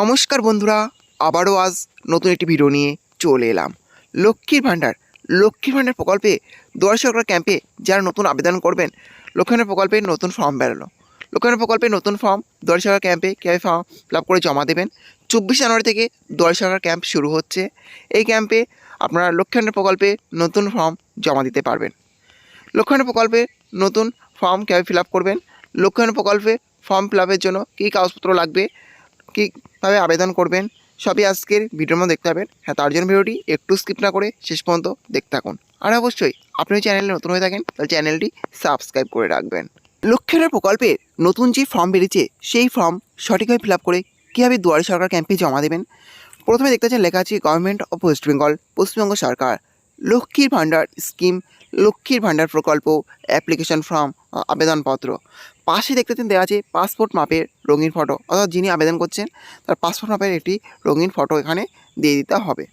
নমস্কার বন্ধুরা, আবারও আজ নতুন একটি ভিডিও নিয়ে চলে এলাম। লক্ষ্মীর ভাণ্ডার লক্ষ্মীর ভাণ্ডার প্রকল্পে দুয়ার ক্যাম্পে যারা নতুন আবেদন করবেন, লক্ষ্মীর প্রকল্পে নতুন ফর্ম বেরোলো। লক্ষ্মীর প্রকল্পে নতুন ফর্ম দুয়ার ক্যাম্পে কীভাবে ফর্ম ফিল করে জমা দেবেন? চব্বিশ জানুয়ারি থেকে দুয়ার ক্যাম্প শুরু হচ্ছে। এই ক্যাম্পে আপনারা লক্ষ্মীর প্রকল্পে নতুন ফর্ম জমা দিতে পারবেন। লক্ষ্মীর প্রকল্পে নতুন ফর্ম কীভাবে ফিল করবেন? লক্ষ্মীর প্রকল্পে ফর্ম ফিল জন্য কী কাগজপত্র লাগবে? কীভাবে আবেদন করবেন, সবই আজকের ভিডিওর মধ্যে দেখতে পাবেন। হ্যাঁ তার জন্য ভিডিওটি একটু স্কিপ না করে শেষ পর্যন্ত দেখতে থাকুন। আর অবশ্যই, আপনি চ্যানেলে নতুন হয়ে থাকেন, তাহলে চ্যানেলটি সাবস্ক্রাইব করে রাখবেন। লক্ষ্যের প্রকল্পের নতুন যে ফর্ম বেরিয়েছে, সেই ফর্ম সঠিকভাবে ফিল করে কীভাবে দুয়ারে সরকার ক্যাম্পে জমা দেবেন? প্রথমে দেখতে পাচ্ছেন, লেখা আছে government of West Bengal Paschimbanga সরকার। লক্ষ্মীর ভাণ্ডার স্কিম লক্ষ্মীর ভাণ্ডার প্রকল্প অ্যাপ্লিকেশন ফর্ম আবেদনপত্র। পাশে দেখতে পাচ্ছেন দেওয়া আছে পাসপোর্ট মাপের রঙিন ফটো অর্থাৎ যিনি আবেদন করছেন, তার পাসপোর্ট মাপের একটি রঙিন ফটো এখানে দিয়ে দিতে হবে।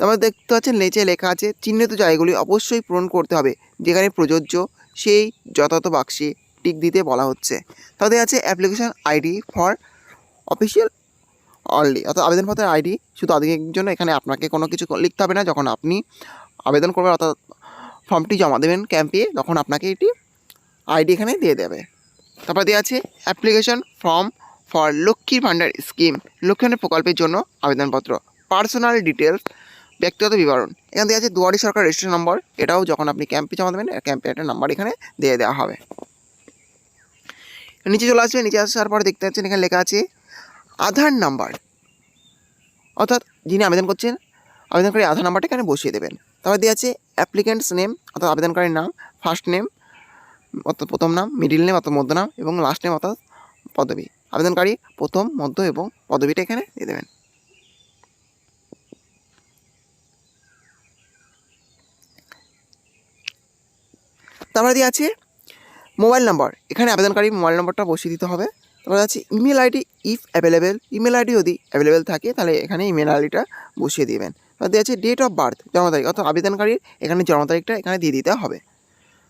তারপর দেখতে পাচ্ছেন নিচে লেখা আছে, চিহ্নিত জায়গাগুলি অবশ্যই পূরণ করতে হবে, যেখানে প্রযোজ্য সেই যথাযথ বাক্সে টিক দিতে বলা হচ্ছে। তাদের আছে application ID for official only অর্থাৎ আবেদনপত্রের আইডি শুধু আধিকারিক জন্য, এখানে আপনাকে কোনো কিছু লিখতে হবে না। যখন আপনি আবেদন করবেন, অর্থাৎ ফর্মটি জমা দেবেন ক্যাম্পে তখন আপনাকে এটি আইডি এখানে দিয়ে দেবে। তারপর দেওয়া আছে অ্যাপ্লিকেশন ফর্ম ফর লক্ষ্মীর ভাণ্ডার স্কিম লক্ষ্মী ভাণ্ডার প্রকল্পের জন্য আবেদনপত্র পার্সোনাল ডিটেলস ব্যক্তিগত বিবরণ। এখানে দেওয়া আছে দুয়ারি সরকার রেজিস্ট্রেশন নম্বর এটাও যখন আপনি ক্যাম্পে জমা দেবেন ক্যাম্পে একটা নাম্বার এখানে দিয়ে দেওয়া হবে। নিচে চলে আসবে, নিচে আসার পর দেখতে পাচ্ছেন এখানে লেখা আছে আধার নাম্বার অর্থাৎ যিনি আবেদন করছেন, আবেদনকারী আধার নাম্বারটা এখানে বসিয়ে দেবেন। তারপর দেওয়া আছে অ্যাপ্লিক্যান্টস নেম অর্থাৎ আবেদনকারীর নাম ফার্স্ট নেম অর্থাৎ প্রথম নাম মিডিল নেম অর্থাৎ মধ্য নাম এবং লাস্ট নেম অর্থাৎ পদবী। আবেদনকারী প্রথম, মধ্য এবং পদবীটা এখানে দিয়ে দেবেন। তারপরে দিয়ে আছে মোবাইল নাম্বার এখানে আবেদনকারী মোবাইল নাম্বারটা বসিয়ে দিতে হবে। তারপরে আছে email ID if available email ID যদি অ্যাভেলেবেল থাকে, তাহলে এখানে ইমেল আইডিটা বসিয়ে দিবেন। তারপর দেওয়া আছে ডেট অফ বার্থ জন্ম তারিখ অর্থাৎ আবেদনকারীর এখানে জন্ম তারিখটা এখানে দিয়ে দিতে হবে।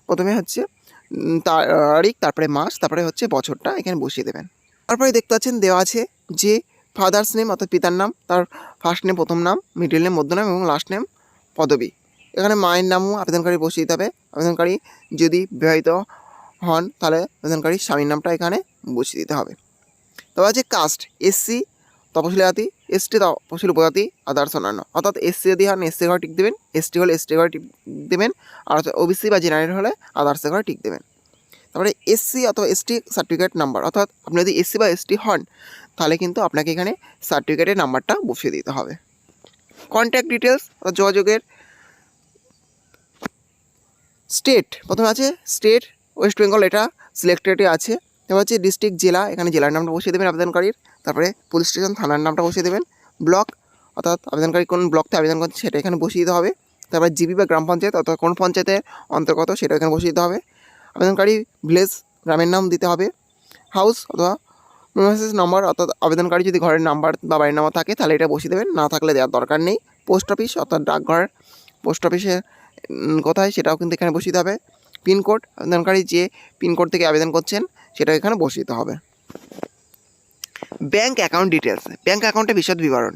প্রথমে হচ্ছে তারিখ, তারপরে মাস, তারপরে হচ্ছে বছরটা এখানে বসিয়ে দেবেন। তারপরে দেখতে পাচ্ছেন দেওয়া আছে যে ফাদার্স নেম অর্থাৎ পিতার নাম, তার ফার্স্ট নেম প্রথম নাম মিডিল নেম মধ্য নাম এবং লাস্ট নেম পদবী। এখানে মায়ের নামও আবেদনকারী বসিয়ে দিতে হবে। আবেদনকারী যদি বিবাহিত হন, তাহলে আবেদনকারী স্বামীর নামটা এখানে বসিয়ে দিতে হবে। তবে আছে কাস্ট এসসি তপশিলি জাতি এসটি তপশিলি উপজাতি আদার্স অন্যান্য অর্থাৎ এসসি যদি হন এসসি ঘরে টিক দেবেন এসটি হলে এসটি ঘরে টিক দেবেন, আর ওবিসি বা জেনারেল হলে আদার্স ঘরে টিক দেবেন। তারপরে এসসি অথবা এসটি সার্টিফিকেট নাম্বার অর্থাৎ আপনি যদি এসসি বা এসটি হন, তাহলে কিন্তু আপনাকে এখানে সার্টিফিকেটের নাম্বারটা বসিয়ে দিতে হবে। কন্ট্যাক্ট ডিটেলস অর্থাৎ যোগাযোগের স্টেট প্রথমে আছে স্টেট ওয়েস্ট বেঙ্গল এটা সিলেক্টেডে আছে। এবার হচ্ছে ডিস্ট্রিক্ট জেলা, এখানে জেলার নামটা বসিয়ে দেবেন আবেদনকারীর। তারপরে পুলিশ স্টেশন থানার নামটা বসিয়ে দেবেন। ব্লক অর্থাৎ আবেদনকারী কোন ব্লকতে আবেদন করছে সেটা এখানে বসিয়ে দিতে হবে। তারপরে জিবি বা গ্রাম পঞ্চায়েত অর্থাৎ কোন পঞ্চায়েতের অন্তর্গত সেটা এখানে বসিয়ে দিতে হবে। আবেদনকারী ভিলেজ গ্রামের নাম দিতে হবে। হাউস অথবা মেসেজ নম্বর অর্থাৎ আবেদনকারী যদি ঘরের নাম্বার বা বাড়ির নাম্বার থাকে তাহলে এটা বসিয়ে দেবেন। না থাকলে দেওয়ার দরকার নেই। পোস্ট অফিস অর্থাৎ ডাকঘর পোস্ট অফিসের উম, কোথায় সেটাও কিন্তু এখানে বসিয়ে দিতে হবে। পিনকোড আবেদনকারী যে পিনকোড থেকে আবেদন করছেন সেটা এখানে বসিয়ে দিতে হবে। ব্যাংক অ্যাকাউন্ট ডিটেলস ব্যাঙ্ক অ্যাকাউন্টের বিশদ বিবরণ।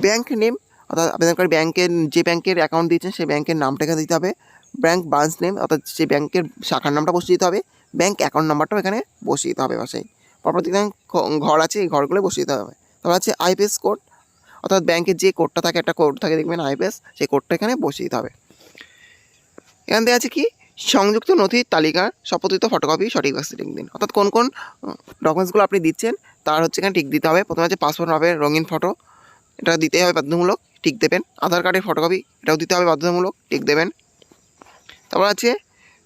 ব্যাঙ্ক নেম অর্থাৎ আবেদনকারী ব্যাংকের যে ব্যাঙ্কের অ্যাকাউন্ট দিয়েছেন, সেই ব্যাংকের নামটা এখানে দিতে হবে। ব্যাঙ্ক ব্রাঞ্চ নেম অর্থাৎ যে ব্যাংকের শাখার নামটা বসিয়ে দিতে হবে। ব্যাঙ্ক অ্যাকাউন্ট নাম্বারটাও এখানে বসিয়ে দিতে হবে বাসায় পরপর খ- ঘর আছে, এই ঘরগুলো বসিয়ে দিতে হবে। তারপর আছে আইপিএস কোড অর্থাৎ ব্যাংকের যে কোডটা থাকে, একটা কোড থাকে, দেখবেন আইপিএস সেই কোডটা এখানে বসিয়ে দিতে হবে। এখান থেকে আছে কি? সংযুক্ত নথির তালিকার শপথিত ফটোকপি সঠিক বাক্সে টিক দিন। অর্থাৎ কোন কোন ডকুমেন্টসগুলো আপনি দিচ্ছেন, তার হচ্ছে এখানে টিক দিতে হবে। প্রথমে হচ্ছে পাসপোর্ট হবে, রঙিন ফটো এটা দিতে হবে বাধ্যতামূলক টিক দেবেন। আধার কার্ডের ফটোকপি এটাও দিতে হবে বাধ্যতামূলক টিক দেবেন। তারপর আছে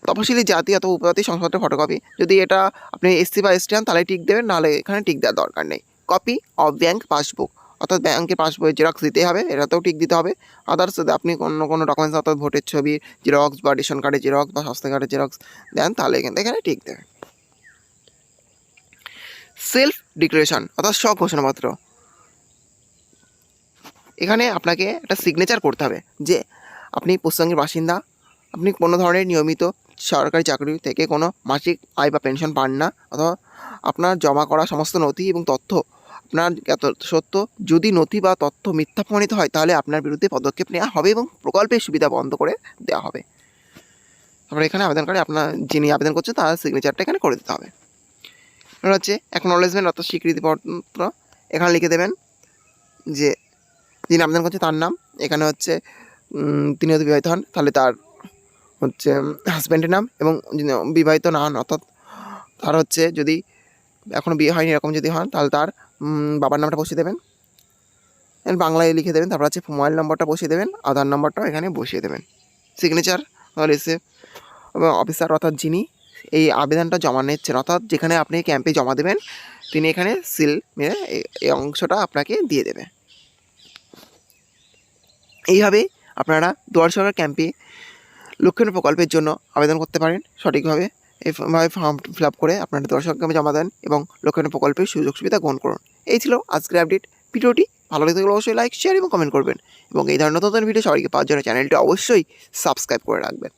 তপশিলি জাতি অথবা উপজাতি সংসদের ফটোকপি যদি এটা আপনি এসসি বা এসটি হন তাহলে টিক দেবেন, নাহলে এখানে টিক দেওয়ার দরকার নেই। কপি অফ ব্যাংক পাসবুক অর্থাৎ ব্যাংকের পাসবই জেরক্স দিতে হবে, এটাতেও টিক দিতে হবে। আদার্স যদি আপনি অন্য কোনো ডকুমেন্টস অর্থাৎ ভোটের ছবি জেরক্স বা রেশন কার্ডের জেরক্স বা স্বাস্থ্য কার্ডের জেরক্স দেন, তাহলে এখানে এখানে টিক দেবে। সেলফ ডিক্লারেশন অর্থাৎ স্ব ঘোষণাপত্র। এখানে আপনাকে একটা সিগনেচার করতে হবে যে আপনি পশ্চিমবঙ্গের বাসিন্দা, আপনি কোনো ধরনের নিয়মিত সরকারি চাকরি থেকে কোনো মাসিক আয় বা পেনশন পান না, অথবা আপনার জমা করা সমস্ত নথি এবং তথ্য আপনার সত্য, যদি নথি বা তথ্য মিথ্যা প্রমাণিত হয়, তাহলে আপনার বিরুদ্ধে পদক্ষেপ নেওয়া হবে এবং প্রকল্পের সুবিধা বন্ধ করে দেওয়া হবে। তারপরে এখানে আবেদনকারী আপনার যিনি আবেদন করছে তার সিগনেচারটা এখানে করে দিতে হবে। হচ্ছে অ্যাকনোলেজমেন্ট অর্থাৎ স্বীকৃতিপত্র, এখানে লিখে দেবেন যে, যিনি আবেদন করছে তার নাম, এখানে হচ্ছে তিনি যদি বিবাহিত হন, তাহলে তার হচ্ছে হাজব্যান্ডের নাম এবং বিবাহিত না হন, অর্থাৎ তার হচ্ছে যদি এখনও বিয়ে হয়নি, এরকম যদি হন তাহলে তার বাবার নামটা বসিয়ে দেবেন। বাংলায় লিখে দেবেন, তারপর হচ্ছে মোবাইল নম্বরটা বসিয়ে দেবেন, আধার নম্বরটাও এখানে বসিয়ে দেবেন। সিগনেচার রিসিভ এসে অফিসার অর্থাৎ যিনি এই আবেদনটা জমা নিচ্ছেন, অর্থাৎ যেখানে আপনি ক্যাম্পে জমা দেবেন, তিনি এখানে সিল মেরে এই- অংশটা আপনাকে দিয়ে দেবে। এইভাবে আপনারা দুয়ার সরকার ক্যাম্পে লক্ষ্মীর প্রকল্পের জন্য আবেদন করতে পারেন সঠিকভাবে। এইভাবে ফর্ম ফিল আপ করে আপনারা গ্রামে জমা দেন এবং লক্ষ্মীর প্রকল্পের সুযোগ সুবিধা গ্রহণ করুন। এই ছিল আজকের আপডেট ভিডিওটি ভালো লেগে থাকলে অবশ্যই লাইক শেয়ার এবং কমেন্ট করবেন। এবং এই ধরনের নতুন ভিডিও সবাইকে পাওয়ার জন্য চ্যানেলটি অবশ্যই সাবস্ক্রাইব করে রাখবেন।